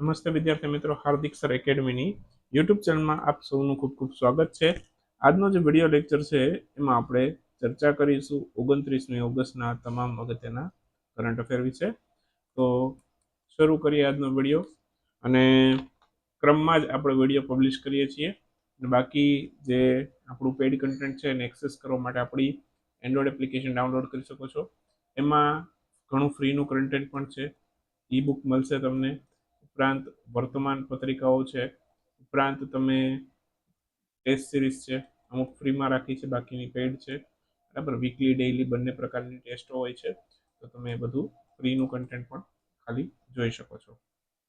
નમસ્તે વિદ્યાર્થી મિત્રો, હાર્દિક સર એકેડમીની યુટ્યુબ ચેનલમાં આપ સૌનું ખૂબ ખૂબ સ્વાગત છે. આજનો જે વીડિયો લેક્ચર છે, એમાં આપણે ચર્ચા કરીશું ઓગણત્રીસમી ઓગસ્ટના તમામ અગત્યના કરંટ અફેર વિશે. તો શરૂ કરીએ આજનો વીડિયો અને ક્રમમાં જ આપણે વીડિયો પબ્લિશ કરીએ છીએ. અને બાકી જે આપણું પેડ કન્ટેન્ટ છે એને એક્સેસ કરવા માટે આપણી એન્ડ્રોઈડ એપ્લિકેશન ડાઉનલોડ કરી શકો છો. એમાં ઘણું ફ્રીનું કન્ટેન્ટ પણ છે. ઈ બુક મળશે તમને. ઉપરાંત વર્તમાન પત્રિકાઓ છે, ઉપરાંત તમે ટેસ્ટ સિરીઝ છે, અમુક ફ્રીમાં રાખી છે, બાકીની પેડ છે, બરાબર? વીકલી ડેઇલી બંને પ્રકારની ટેસ્ટો હોય છે, તો તમે બધું ફ્રીનું કન્ટેન્ટ પણ ખાલી જોઈ શકો છો,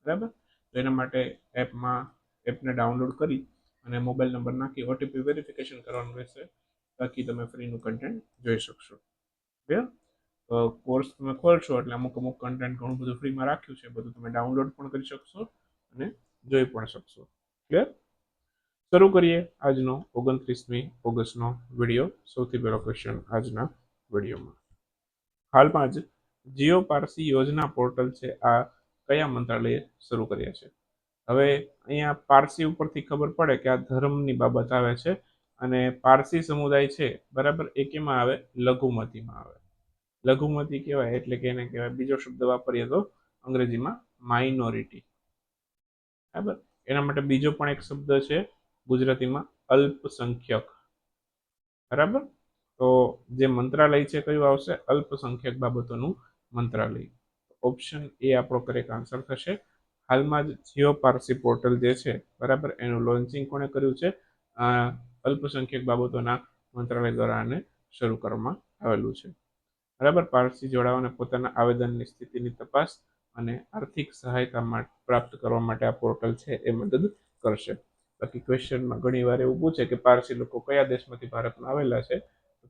બરાબર? તો એના માટે એપમાં એપને ડાઉનલોડ કરી અને મોબાઈલ નંબર નાખી ઓટીપી વેરિફિકેશન કરવાનું રહેશે, બાકી તમે ફ્રીનું કન્ટેન્ટ જોઈ શકશો. ક્લિયર કોર્સ તમે ખોલશો એટલે અમુક અમુક કન્ટેન્ટ ઘણું બધું ફ્રીમાં રાખ્યું છે બધું તમે ડાઉનલોડ પણ કરી શકશો અને જોઈ પણ શકશો. ક્લિયર શરૂ કરીએ આજનો ઓગણત્રીસમી ઓગસ્ટનો વીડિયો સૌથી પહેલો ક્વેશ્ચન આજના વિડીયોમાં હાલમાં જ જીઓ પારસી યોજના પોર્ટલ છે, આ કયા મંત્રાલયે શરૂ કર્યા છે? હવે અહીંયા પારસી ઉપરથી ખબર પડે કે આ ધર્મની બાબત આવે છે અને પારસી સમુદાય છે, બરાબર? એકેમાં આવે, લઘુમતીમાં આવે. લઘુમતી કહેવાય, એટલે કે એને કહેવાય. બીજો શબ્દ વાપરીએ તો અંગ્રેજીમાં માઇનોરિટી બરાબર? એના માટે બીજો પણ એક શબ્દ છે ગુજરાતીમાં અલ્પસંખ્યક. બરાબર? તો જે મંત્રાલય છે કયું આવશે? અલ્પસંખ્યક બાબતોનું મંત્રાલય. ઓપ્શન એ આપણો કરેક્ટ આન્સર થશે. હાલમાં જ જીઓ પારસી પોર્ટલ જે છે, બરાબર? એનું લોન્ચિંગ કોણે કર્યું છે? અલ્પસંખ્યક બાબતોના મંત્રાલય દ્વારા આને શરૂ કરવામાં આવેલું છે. બરાબર? પારસી જોડાઓને પોતાના આવેદનની સ્થિતિની તપાસ અને આર્થિક સહાયતા પ્રાપ્ત કરવા માટે આ પોર્ટલ છે એ મદદ કરશે. બાકી ક્વેશ્ચનમાં ઘણી વાર એવું પૂછે કે પારસી લોકો કયા દેશમાંથી ભારતમાં આવેલા છે?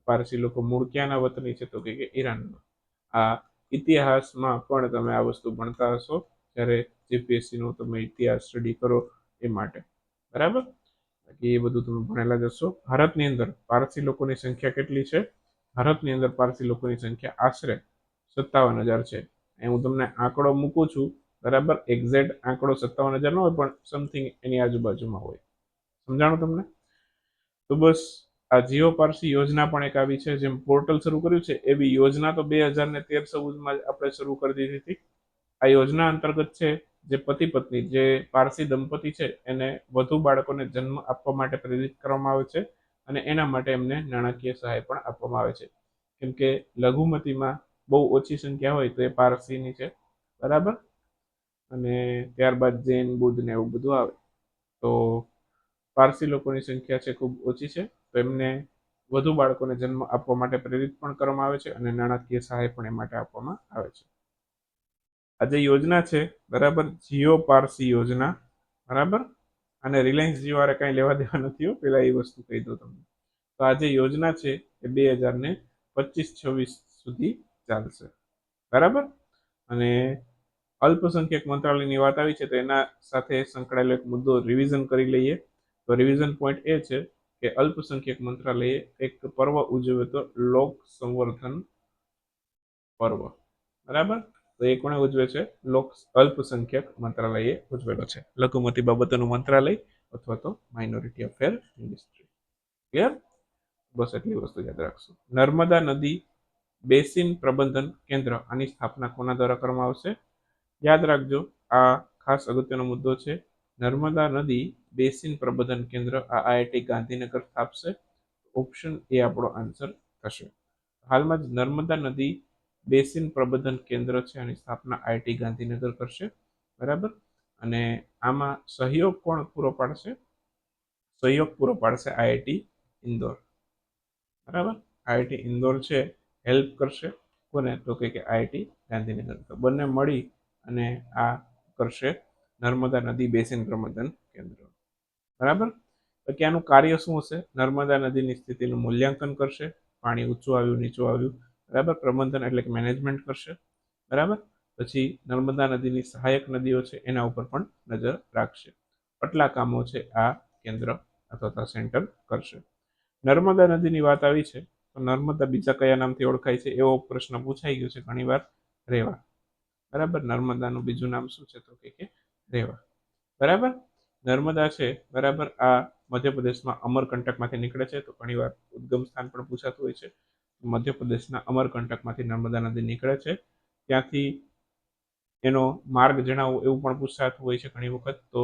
પારસી લોકો મૂળ ક્યાંના વતની છે તો કે ઈરાનના. આ ઇતિહાસમાં પણ તમે આ વસ્તુ ભણતા હશો જ્યારે જીપીએસસીનો તમે ઇતિહાસ સ્ટડી કરો એ માટે. બરાબર? બાકી એ બધું તમે ભણેલા જશો ભારતની અંદર પારસી લોકોની સંખ્યા કેટલી છે? ભારતની અંદર પારસી લોકોની સંખ્યા આશરે સત્તાવન હજાર છે. એ હું તમને આંકડો મૂકું છું. બરાબર? એક્ઝેક્ટ આંકડો સત્તાવન હજાર ન હોય, પણ સમથિંગ એની આજુબાજુમાં હોય. સમજાણું તમને? તો બસ, આ જીઓ પારસી યોજના પણ એક આવી છે, જેમ પોર્ટલ શરૂ કર્યું છે એવી યોજના તો બે હજાર ને તેર ચૌદમાં આપણે શરૂ કરી દીધી હતી. આ યોજના અંતર્ગત છે, જે પતિ પત્ની, જે પારસી દંપતી છે, એને વધુ બાળકોને જન્મ આપવા માટે પ્રેરિત કરવામાં આવે છે. અને એના માટે એમને નાણાકીય સહાય પણ આપવામાં આવે છે. કેમ કે લઘુમતીમાં બહુ ઓછી સંખ્યા હોય તો એ પારસીની છે. બરાબર? અને ત્યારબાદ જૈન, બુદ્ધ ને એવું બધું આવે. તો પારસી લોકોની સંખ્યા છે ખૂબ ઓછી છે. તો એમને વધુ બાળકોને જન્મ આપવા માટે પ્રેરિત પણ કરવામાં આવે છે અને નાણાકીય સહાય પણ એ માટે આપવામાં આવે છે. આ જે યોજના છે, બરાબર? જીઓ પારસી યોજના. બરાબર? અને રિલાયન્સ જીઓ વાળે કાંઈ લેવા દેવા નથી પેલા એ વસ્તુ કહી દઉં તમને. તો આ જે યોજના છે એ બે હજાર ને પચીસ છવ્વીસ સુધી ચાલશે. બરાબર? અને અલ્પસંખ્યક મંત્રાલયની વાત આવી છે, તો એના સાથે સંકળાયેલો એક મુદ્દો રિવિઝન કરી લઈએ. તો રિવિઝન પોઈન્ટ એ છે કે અલ્પસંખ્યક મંત્રાલયે એક પર્વ ઉજવ્યો હતો, લોક સંવર્ધન પર્વ. બરાબર? તો એ કોણે ઉજવે છે? લોક અલ્પસંખ્યક મંત્રાલયે ઉજવેલો છે. લઘુમતી બાબતોનું મંત્રાલય અથવા તો માઇનોરિટી અફેર મિનિસ્ટ્રી ક્લિયર બસ એટલી વસ્તુ યાદ રાખશું. નર્મદા નદી બેસિન પ્રબંધન કેન્દ્ર આની સ્થાપના કોના દ્વારા કરવામાં આવશે? યાદ રાખજો, આ ખાસ અગત્યનો મુદ્દો છે. નર્મદા નદી બેસિન પ્રબંધન કેન્દ્ર આ આઈઆઈટી ગાંધીનગર સ્થાપશે. ઓપ્શન એ આપણો આન્સર થશે. હાલમાં જ નર્મદા નદી બેસિન પ્રબંધન કેન્દ્ર છે એની સ્થાપના આઈટી ગાંધીનગર કરશે બરાબર? અને આમાં સહયોગ કોણ પૂરો પાડશે? સહયોગ પૂરો પાડશે આઈઆઈટી ઇન્દોર. બરાબર? આઈઆઈટી ઇન્દોર છે, હેલ્પ કરશે કોને? તો કે આઈઆઈટી ગાંધીનગર. તો બંને મળી અને આ કરશે નર્મદા નદી બેસિન પ્રબંધન કેન્દ્ર. બરાબર? પછી આનું કાર્ય શું હશે? નર્મદા નદીની સ્થિતિનું મૂલ્યાંકન કરશે. પાણી ઊંચું આવ્યું, નીચું આવ્યું. બરાબર? પ્રબંધન એટલે કે મેનેજમેન્ટ કરશે. બરાબર? પછી નર્મદા નદીની સહાયક નદીઓ છે, એના ઉપર પણ નજર રાખશે. આટલા કામો છે, આ કેન્દ્ર અથવા સેન્ટર કરશે. નર્મદા નદીની વાત આવી છે, તો નર્મદા બીજા કયા નામથી ઓળખાય છે, એવો પ્રશ્ન પૂછાઈ ગયો છે ઘણીવાર રેવા. બરાબર? નર્મદાનું બીજું નામ શું છે તો કે રેવા. બરાબર? નર્મદા છે, બરાબર? આ મધ્યપ્રદેશમાં અમરકંટકમાંથી નીકળે છે, તો ઘણીવાર ઉદ્ગમ સ્થાન પણ પૂછાતું હોય છે. મધ્યપ્રદેશના અમરકંટકમાંથી નર્મદા નદી નીકળે છે. ત્યાંથી એનો માર્ગ જણાવો એવું પણ પૂછાતું હોય છે ઘણી વખત. તો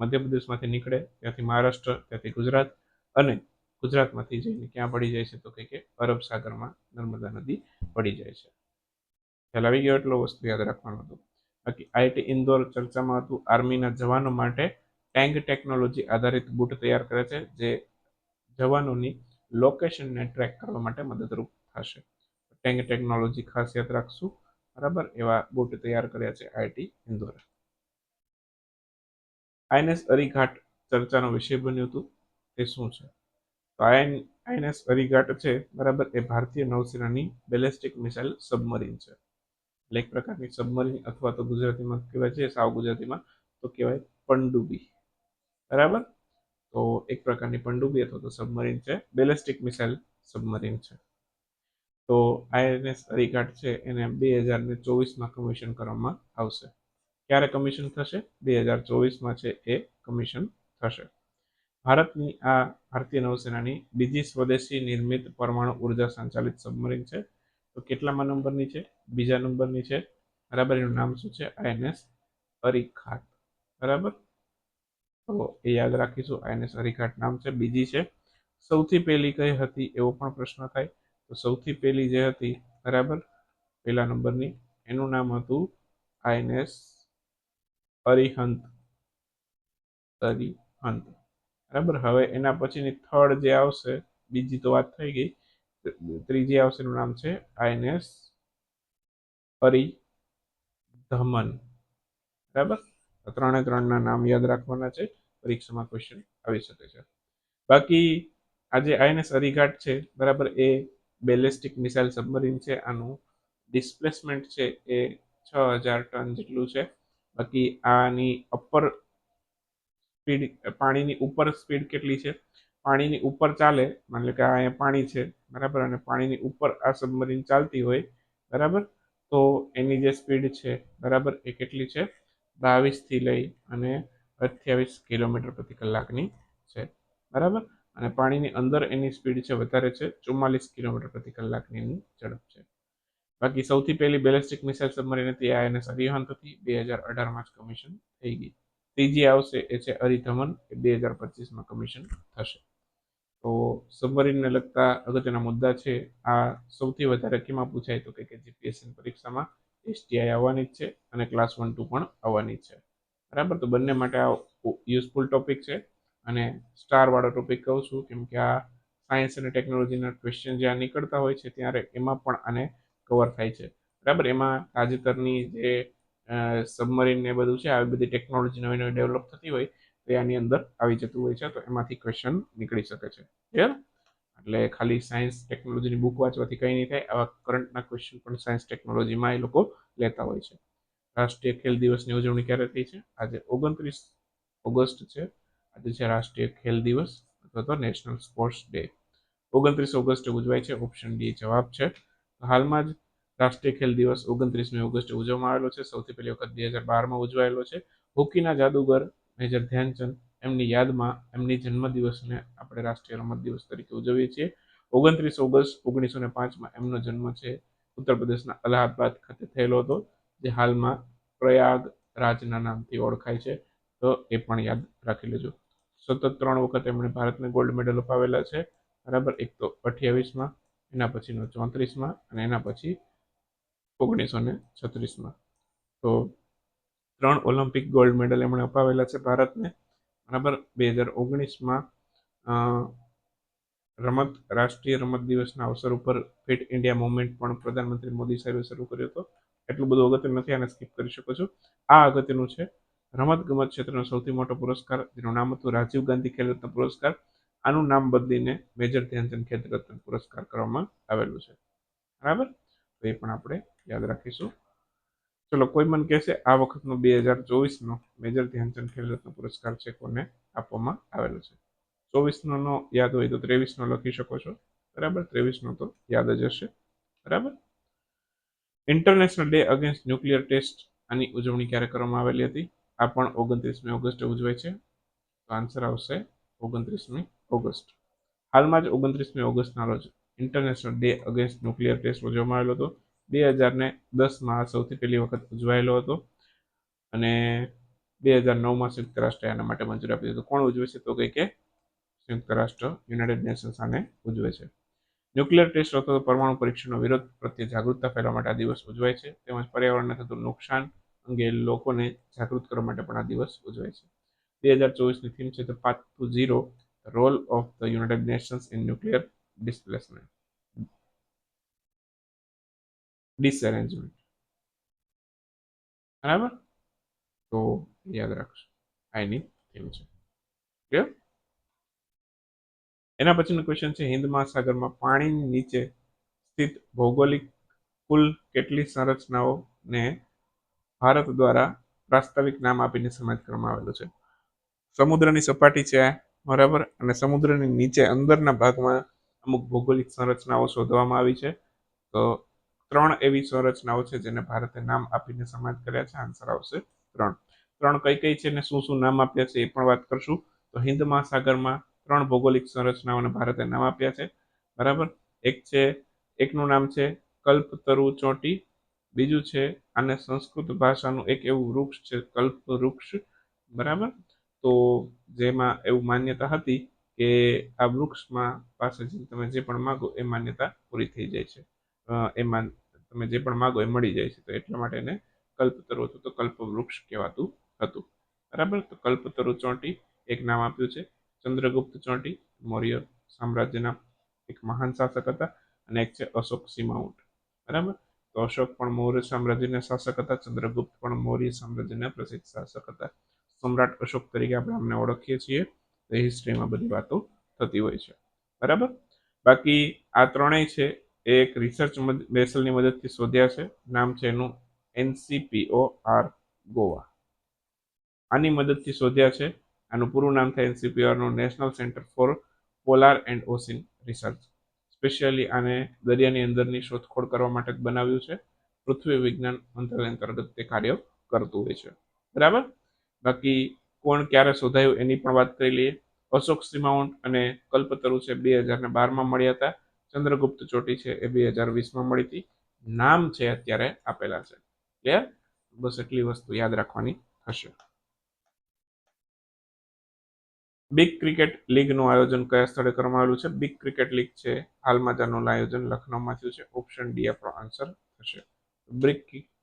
મધ્યપ્રદેશમાંથી નીકળે, ત્યાંથી મહારાષ્ટ્ર, ત્યાંથી ગુજરાત અને ગુજરાતમાંથી જઈને ક્યાં પડી જાય છે તો કે અરબ સાગરમાં નર્મદા નદી પડી જાય છે. ખ્યાલ આવી ગયો એટલો વસ્તુ યાદ રાખવાનું હતું. બાકી આઈટી ઇન્દોર ચર્ચામાં હતું, આર્મીના જવાનો માટે ટેન્ક ટેકનોલોજી આધારિત બૂટ તૈયાર કરે છે, જે જવાનોની લોકેશનને ટ્રેક કરવા માટે મદદરૂપ થશે. ટેંગ ટેકનોલોજી ખાસ યાદ રાખશું. બરાબર? એવા બૂટ તૈયાર કર્યા છે આઈટી ઇન્દોરા. આઈએનએસ અરીઘાટ ચર્ચાનો વિષય બન્યું હતું. તે શું છે? તો આઈએન આઈએનએસ અરીઘાટ છે, બરાબર? એ ભારતીય નૌસેનાની બેલેસ્ટિક મિસાઇલ સબમરીન છે. એક પ્રકારની સબમરીન અથવા તો ગુજરાતીમાં કહેવાય છે, સાવ ગુજરાતીમાં તો કહેવાય પંડુબી બરાબર? તો એક પ્રકારની પંડુબી અથવા તો સબમરીન છે. બેલેસ્ટિક મિસાઇલ સબમરીન છે. તો આઈએનએસ અરિકાટ છે એને બે હજાર ને ચોવીસમાં કમિશન કરવામાં આવશે. ક્યારે કમિશન થશે? બે હજાર ચોવીસમાં છે એ કમિશન થશે. ભારતની આ ભારતીય નૌસેનાની બીજી સ્વદેશી નિર્મિત પરમાણુ ઊર્જા સંચાલિત સબમરીન છે. તો કેટલામાં નંબરની છે? બીજા નંબરની છે. બરાબર, એનું નામ શું છે? આઈએનએસ અરિખાટ બરાબર? તો એ યાદ રાખીશું આઈએનએસ હરિઘાટ નામ છે. બીજી છે, સૌથી પહેલી કઈ હતી એવો પણ પ્રશ્ન થાય. તો સૌથી પહેલી જે હતી, બરાબર? પહેલા નંબરની, એનું નામ હતું આઈએનએસ અરિહંત. અરિહંત. બરાબર? હવે એના પછીની થર્ડ જે આવશે, બીજી તો વાત થઈ ગઈ. ત્રીજી આવશે, એનું નામ છે આઈએનએસ ધમન બરાબર? ત્રણે ત્રણના નામ યાદ રાખવાના છે. પરીક્ષામાં ક્વેશ્ચન આવી શકે છે. બાકી આજે આઈએનએસ અરીઘાટ છે, બરાબર, એ બેલેસ્ટિક મિસાઇલ સબમરીન છે. આનું ડિસ્પ્લેસમેન્ટ છે એ છ હજાર ટન જેટલું છે. બાકી આની અપર સ્પીડ પાણીની ઉપર સ્પીડ કેટલી છે? પાણીની ઉપર ચાલે, માની લો કે આ અહીંયા પાણી છે, બરાબર, અને પાણીની ઉપર આ સબમરીન ચાલતી હોય, બરાબર, તો એની જે સ્પીડ છે, બરાબર, એ કેટલી છે? બાવીસથી લઈ અને અઠ્યાવીસ કિલોમીટર પ્રતિ કલાકની છે. બરાબર? અને પાણીની અંદર એની સ્પીડ છે વધારે છે, ચુમ્માલીસ કિલોમીટર પ્રતિ કલાકની એની ઝડપ છે. બાકી સૌથી પહેલી બેલેસ્ટિક મિસાઇલ સબમરીન હતી એને અરિહંત હતી. બે હજાર અઢારમાં જ કમિશન થઈ ગઈ. ત્રીજી આવશે એ છે અરિધમન, એ બે હજાર પચીસમાં કમિશન થશે. તો સબમરીનને લગતા અગત્યના મુદ્દા છે, આ સૌથી વધારે કેમાં પૂછાય તો કે જીપીએસસી પરીક્ષામાં એસટીઆઈ આવવાની જ છે અને ક્લાસ વન ટુ પણ આવવાની જ છે. બરાબર? તો બંને માટે આ યુઝફુલ ટોપિક છે અને સ્ટારવાળો ટોપિક કહું છું, કેમ કે આ સાયન્સ અને ટેકનોલોજીના ક્વેશ્ચન જ્યાં નીકળતા હોય છે ત્યારે એમાં પણ આને કવર થાય છે. બરાબર? એમાં તાજેતરની જે સબમરીન ને બધું છે, આવી બધી ટેકનોલોજી નવી નવી ડેવલપ થતી હોય તો આની અંદર આવી જતું હોય છે, તો એમાંથી ક્વેશ્ચન નીકળી શકે છે. ક્લિયર એટલે ખાલી સાયન્સ ટેકનોલોજીની બુક વાંચવાથી કંઈ નહીં થાય, આવા કરંટના ક્વેશ્ચન પણ સાયન્સ ટેકનોલોજીમાં એ લોકો લેતા હોય છે. રાષ્ટ્રીય ખેલ દિવસની ઉજવણી ક્યારે થઈ છે? આજે ઓગણત્રીસ ઓગસ્ટ છે. આજે છે રાષ્ટ્રીય ખેલ દિવસ અથવા તો નેશનલ સ્પોર્ટ્સ ડે ઓગણત્રીસ ઓગસ્ટે ઉજવાય છે ઓપ્શન ડી જવાબ છે. હાલમાં જ રાષ્ટ્રીય ખેલ દિવસ ઓગણત્રીસમી ઓગસ્ટે ઉજવવામાં આવેલો છે. સૌથી પહેલી વખત બે હજાર બારમાં ઉજવાયેલો છે. હોકીના જાદુગર મેજર ધ્યાનચંદ એમની યાદમાં એમની જન્મદિવસને આપણે રાષ્ટ્રીય રમત દિવસ તરીકે ઉજવીએ છીએ. ઓગણત્રીસ ઓગસ્ટ ઓગણીસો ને પાંચમાં એમનો જન્મ છે. ઉત્તર પ્રદેશના અલ્હાબાદ ખાતે થયેલો હતો, જે હાલમાં પ્રયાગ રાજના નામથી ઓળખાય છે. તો એ પણ યાદ રાખી લેજો. સતત ત્રણ વખત એમણે ભારતને ગોલ્ડ મેડલ અપાવેલા છે. બરાબર? એક તો અઠ્યાવીસમાં, એના પછીનો ચોત્રીસમાં અને એના પછી ઓગણીસો ને છત્રીસમાં. તો ત્રણ ઓલિમ્પિક ગોલ્ડ મેડલ એમણે અપાવેલા છે ભારતને. બરાબર બે હજાર ઓગણીસમાં રમત, રાષ્ટ્રીય રમત દિવસના અવસર ઉપર ફિટ ઇન્ડિયા મુવમેન્ટ પણ પ્રધાનમંત્રી મોદી સાહેબે શરૂ કર્યો હતો. એટલું બધું અગત્ય નથી, આને સ્કીપ કરી શકો છો. આ અગત્યનું છે, રમત ગમત ક્ષેત્રનો સૌથી મોટો પુરસ્કાર, જેનું નામ હતું રાજીવ ગાંધી ખેલ રત્ન પુરસ્કાર. આનું નામ બદલીને મેજર ધ્યાનચંદ ખેલ રત્ન પુરસ્કાર કરવામાં આવેલું છે. બરાબર? તો એ પણ આપણે યાદ રાખીશું. ચલો, કોઈ મને કહેશે, આ વખતનો બે હજાર ચોવીસનો મેજર ધ્યાનચંદ ખેલ પુરસ્કાર છે કોને આપવામાં આવેલો છે? ચોવીસનો યાદ હોય તો ત્રેવીસનો લખી શકો છો. બરાબર? ત્રેવીસનો તો યાદ જ હશે. બરાબર? International day against nuclear test આની ઉજવણી ક્યારે કરવામાં આવેલી હતી? આ પણ ઓગણત્રીસમી ઓગસ્ટે ઉજવાય છે. તો આન્સર આવશે ઓગણત્રીસમી ઓગસ્ટ. હાલમાં જ ઓગણત્રીસમી ઓગસ્ટના રોજ international day against nuclear test ઉજવવામાં આવેલો હતો. બે હજારને દસમાં સૌથી પહેલી વખત ઉજવાયેલો હતો. અને બે હજાર નવમાં સંયુક્ત રાષ્ટ્રે આના માટે મંજૂરી આપી હતી કોણ ઉજવે છે? તો કંઈ કે સંયુક્ત રાષ્ટ્ર યુનાઇટેડ નેશન્સ આને ઉજવે છે. ન્યુક્લિયર ટેસ્ટ અથવા પરમાણુ પરીક્ષણનો વિરોધ પ્રત્યે જાગૃતતા ફેલાવવા માટે આ દિવસ ઉજવાય છે. તેમજ પર્યાવરણને થતું નુકસાન અંગે લોકોને જાગૃત કરવા માટે પણ આ દિવસ ઉજવાય છે. બે હજાર ચોવીસની થીમ છે the path to zero role of the United Nations in nuclear displacement. Disarrangement બરાબર? તો યાદ રાખજો. આ એની થીમ છે. એના પછીનો ક્વેશ્ચન છે, હિન્દ મહાસાગરમાં પાણીની નીચે સ્થિત ભૌગોલિક કુલ કેટલી સંરચનાઓને ભારત દ્વારા પ્રાસ્તાવિક નામ આપીને સમાજ કરવામાં આવેલો છે? સમુદ્રની સપાટી છે, બરાબર? અને સમુદ્રની નીચે અંદરના ભાગમાં અમુક ભૌગોલિક સંરચનાઓ શોધવામાં આવી છે. તો ત્રણ એવી સંરચનાઓ છે જેને ભારતે નામ આપીને સમાજ કર્યા છે. આન્સર આવશે ત્રણ. ત્રણ કઈ કઈ છે ને શું શું નામ આપ્યા છે એ પણ વાત કરશું. તો હિન્દ મહાસાગરમાં ત્રણ ભૌગોલિક સંરચનાઓને ભારતે નામ આપ્યા છે. બરાબર? એક છે, એકનું નામ છે કલ્પતરુ ચોટી. બીજું છે અને સંસ્કૃત ભાષાનું એક એવું વૃક્ષ છે કલ્પ વૃક્ષ બરાબર? તો જેમાં એવું માન્યતા હતી કે આ વૃક્ષમાં પાસેથી તમે જે પણ માગો એ માન્યતા પૂરી થઈ જાય છે. એમાં તમે જે પણ માગો એ મળી જાય છે. તો એટલા માટે એને કલ્પતરુ હતું. તો કલ્પ વૃક્ષ કહેવાતું હતું. બરાબર? તો કલ્પતરુ ચોંટી એક નામ આપ્યું છે. ચંદ્રગુપ્ત ચોંટી, મૌર્ય સામ્રાજ્યના એક મહાન શાસક હતા અને એક છે અશોક સિમાઉન્ટ બરાબર? તો અશોક પણ મૌર્ય સામ્રાજ્યના શાસક હતા. ચંદ્રગુપ્ત પણ મૌર્ય સામ્રાજ્યના પ્રસિદ્ધ શાસક હતા. સમ્રાટ અશોક તરીકે આપણે અમને ઓળખીએ છીએ. તો હિસ્ટ્રીમાં બધી વાતો થતી હોય છે. બરાબર? બાકી આ ત્રણેય છે એક રિસર્ચ બેસલની મદદથી શોધ્યા છે. નામ છે એનું એનસીપીઓ આર ગોવા. આની મદદથી શોધ્યા છે. આનું પૂરું નામ થાય એનસીપીઆરનું national centre for polar and ocean research specially આને દરિયાની અંદરની શોધખોળ કરવા માટે બનાવ્યું છે. પૃથ્વી વિજ્ઞાન મંત્રાલય અંતર્ગત તે કાર્ય કરતું હોય છે. બરાબર? બાકી કોણ ક્યારે શોધાયું એની પણ વાત કરી લઈએ. અશોક સિમાઉન્ટ અને કલ્પતરુ છે, બે હજાર ને બારમાં મળ્યા હતા. ચંદ્રગુપ્ત ચોટી છે એ બે હજાર વીસમાં મળી હતી. નામ છે અત્યારે આપેલા છે. ક્લિયર બસ એટલી વસ્તુ યાદ રાખવાની થશે બિગ ક્રિકેટ લીગનું આયોજન કયા સ્થળે કરવામાં આવેલું છે? બિગ ક્રિકેટ લીગ છે. હાલમાં જેનું આયોજન લખનૌમાં થયું છે. ઓપ્શન ડી આપણો આન્સર થશે.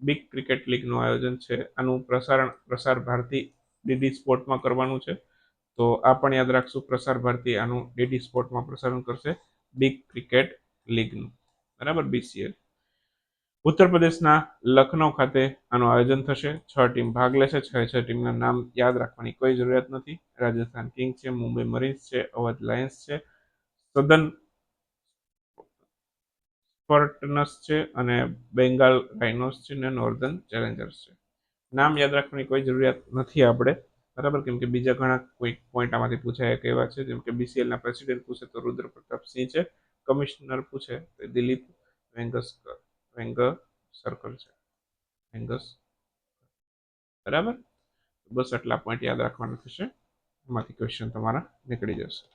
બિગ ક્રિકેટ લીગનું આયોજન છે. આનું પ્રસારણ પ્રસાર ભારતી ડીડી સ્પોર્ટમાં કરવાનું છે. તો આ પણ યાદ રાખશું. પ્રસાર ભારતી આનું ડીડી સ્પોર્ટમાં પ્રસારણ કરશે. બિગ ક્રિકેટ લીગનું. બરાબર? બીસીએલ. ઉત્તર પ્રદેશના લખનૌ ખાતે આનું આયોજન થશે. છ ટીમ ભાગ લેશે. છ છ ટીમના નામ યાદ રાખવાની કોઈ જરૂરિયાત નથી. રાજસ્થાન કિંગ છે, મુંબઈ મરીન્સ છે, અવધ લાયન્સ છે, સદન સ્પર્ટનસ છે અને બેંગાલ રાઇનોસ છે અને નોર્ધન ચેલેન્જર્સ છે. નામ યાદ રાખવાની કોઈ જરૂરિયાત નથી આપણે. બરાબર? કેમ કે બીજા ઘણા કોઈ પોઈન્ટ આમાંથી પૂછાય કેવા છે. જેમ કે બીસીએલના પ્રેસિડેન્ટ પૂછે તો રુદ્ર પ્રતાપ સિંહ છે. કમિશનર પૂછે તો દિલીપ વેંગસ્કર વેંગ સર્કલ છે. વેંગસ બરાબર? બસ આટલા પોઈન્ટ યાદ રાખવાના થશે. એમાંથી ક્વેશ્ચન તમારા નીકળી જશે.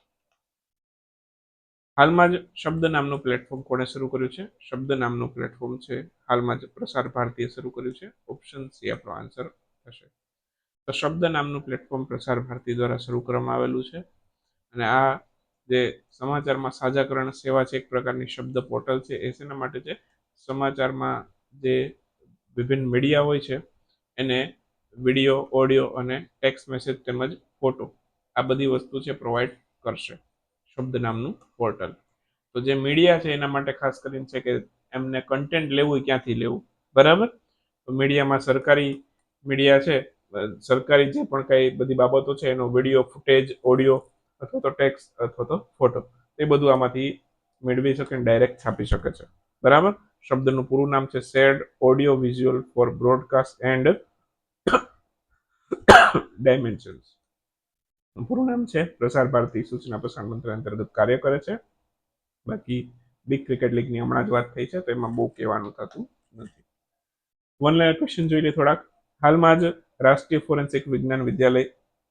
હાલમાં જ શબ્દ નામનું પ્લેટફોર્મ કોણે શરૂ કર્યું છે? શબ્દ નામનું પ્લેટફોર્મ છે. હાલમાં જ પ્રસાર ભારતીએ શરૂ કર્યું છે. ઓપ્શન સી આપણો આન્સર થશે. તો શબ્દ નામનું પ્લેટફોર્મ પ્રસાર ભારતી દ્વારા શરૂ કરવામાં આવેલું છે. અને આ જે સમાચારમાં સાજાકરણ સેવા છે, એક પ્રકારની શબ્દ પોર્ટલ છે, એ શેના માટે છે? સમાચારમાં જે વિભિન્ન મીડિયા હોય છે, એને વીડિયો ઓડિયો અને ટેક્સ્ટ મેસેજ તેમજ ફોટો આ બધી વસ્તુ છે પ્રોવાઈડ કરશે શબ્દ નામનું પોર્ટલ તો જે મીડિયા છે, એના માટે ખાસ કરીને છે કે એમને કન્ટેન્ટ લેવું ક્યાંથી લેવું? બરાબર? તો મીડિયામાં સરકારી મીડિયા છે સરકારી જે પણ કઈ બધી બાબતો છે, એનો વીડિયો ફૂટેજ ઓડિયો અથવા તો ટેક્સ્ટ અથવા તો ફોટો એ બધું આમાંથી મેળવી શકે ડાયરેક્ટ છાપી શકે છે. બરાબર? શબ્દનું પૂરું નામ છે sad audio visual for broadcast and dimensions પૂરું નામ છે પ્રસાર ભારતી સૂચના પ્રસાર મંત્રાલય અંતર્ગત કાર્ય કરે છે. બાકી બિગ ક્રિકેટ લીગની હમણાં જ વાત થઈ છે, તો એમાં બહુ કહેવાનું થતું નથી. વન લાઈન ક્વેશ્ચન જોઈ લે થોડાક. હાલમાં જ રાષ્ટ્રીય ફોરેન્સિક વિજ્ઞાન વિદ્યાલય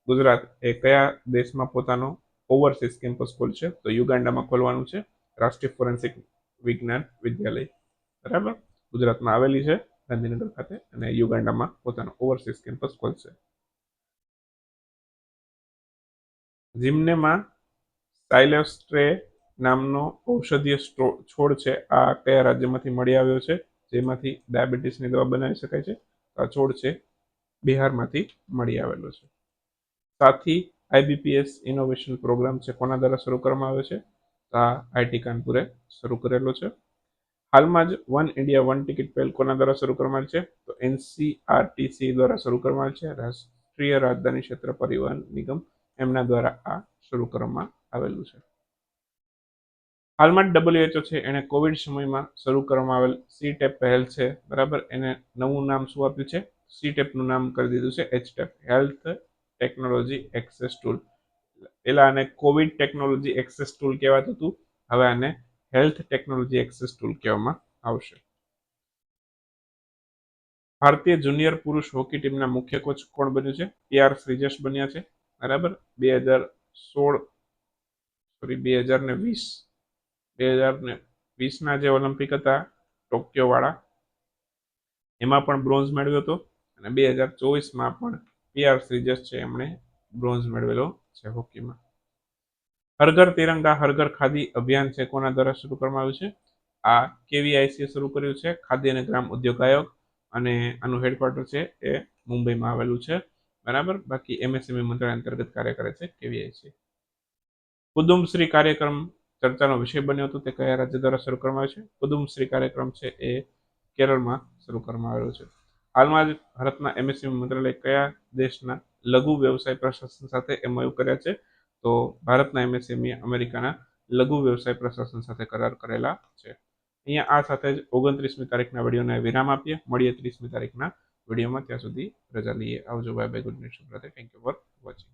ગુજરાત એ કયા દેશમાં પોતાનો ઓવરસીઝ કેમ્પસ ખોલશે તો યુગાન્ડામાં ખોલવાનું છે રાષ્ટ્રીય ફોરેન્સિક વિજ્ઞાન વિદ્યાલય. બરાબર? ગુજરાતમાં આવેલી છે, ગાંધીનગર ખાતે, અને યુગાન્ડામાં પોતાનો ઓવરસીઝ કેમ્પસ ખોલશે જિમ્નેમાં સાયલેસ્ટ્રે નામનો ઔષધીય છોડ છે. આ કયા રાજ્યમાંથી મળી આવ્યો છે? જેમાંથી ડાયાબિટીસની દવા બનાવી શકાય છે? આ છોડ છે, બિહારમાંથી મળી આવેલો છે. સાથી આઈબીપીએસ ઇનોવેશન પ્રોગ્રામ છે, કોના દ્વારા શરૂ કરવામાં આવ્યો છે? તો આ આઈટી કાનપુરે શરૂ કરેલો છે. હાલમાં જ વન ઇન્ડિયા વન ટિકિટ પહેલ કોના દ્વારા શરૂ કરવામાં આવી છે? તો એનસીઆરટીસી દ્વારા શરૂ કરવામાં આવી છે. રાષ્ટ્રીય રાજધાની ક્ષેત્ર પરિવહન નિગમ એમના દ્વારા આ શરૂ કરવામાં આવેલું છે. હાલમાં ડબ્લ્યુએચઓ છે એણે કોવિડ સમયમાં શરૂ કરવામાં આવેલ સી ટેપ પહેલ છે, બરાબર? એને નવું નામ શું આપ્યું છે? સી ટેપનું નામ કરી દીધું છે H tap health technology access tool પેલા આને કોવિડ ટેકનોલોજી એક્સેસ ટૂલ કહેવાતું હતું, હવે આને હેલ્થ ટેકનોલોજી એક્સેસ ટૂલ કહેવામાં આવશે. ભારતીય જુનિયર પુરુષ હોકી ટીમના મુખ્ય કોચ કોણ બન્યું છે? પીઆર શ્રીજેશ બન્યા છે, બરાબર? બે હજાર સોળ, સોરી, બે હજાર ને વીસ બે હજાર ને વીસના જે ઓલિમ્પિક હતા ટોક્યોવાળા એમાં પણ બ્રોન્ઝ મેળવ્યો હતો. અને બે હજાર ચોવીસમાં પણ પીઆર શ્રીજસ છે, એમણે બ્રોન્ઝ મેળવેલો છે હોકીમાં હરઘર તિરંગા, હરઘર ખાદી અભિયાન છે, કોના દ્વારા શરૂ કરવામાં આવ્યું છે? આ કેવીઆઈસીએ શરૂ કર્યું છે ખાદ્ય અને ગ્રામ ઉદ્યોગ આયોગ અને આનું હેડક્વાર્ટર છે, એ મુંબઈમાં આવેલું છે. બરાબર? બાકી એમએસએમઈ મંત્રાલય અંતર્ગત કાર્ય કરે છે, કેવીઆઈસી. કુદુમશ્રી કાર્યક્રમ ચર્ચાનો વિષય બન્યો હતો તે કયા રાજ્ય દ્વારા શરૂ કરવામાં આવ્યો છે? કુદુમશ્રી કાર્યક્રમ છે એ કેરળમાં શરૂ કરવામાં આવેલો છે. હાલમાં જ ભારતના એમએસએમઈ મંત્રાલય કયા દેશના લઘુ વ્યવસાય પ્રશાસન સાથે એમઓયુ કર્યા છે? તો ભારતના એમએસએમઈ અમેરિકાના લઘુ વ્યવસાય પ્રશાસન સાથે કરાર કરેલા છે. અહીંયા આ સાથે જ ઓગણત્રીસમી તારીખના વિડીયોને વિરામ આપીએ. મળીએ ત્રીસમી તારીખના વિડીયોમાં. ત્યાં સુધી રજા લઈએ. આવજો. બાય બાય ગુડ નાઇટ શુભરાત્રી થેન્ક યુ ફોર વોચિંગ